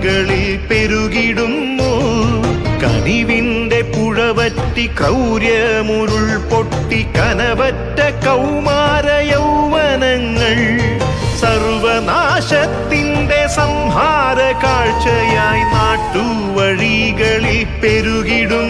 നാട്ടുവഴികളിൽ പെരുകിടുന്നു. കനിവിന്റെ പുഴവറ്റി ക്രൗര്യമുരുൾ പൊട്ടി കനവറ്റ കൗമാര യൗവനങ്ങൾ. സർവനാശത്തിന്റെ സംഹാര കാഴ്ചയായി നാട്ടുവഴികളിൽ പെരുകിടുന്നു.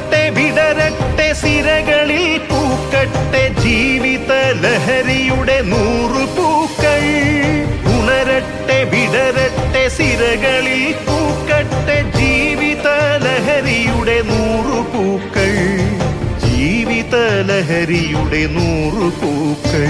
നൃത്തലഹരിയുടെ നൂറു പൂക്കൾ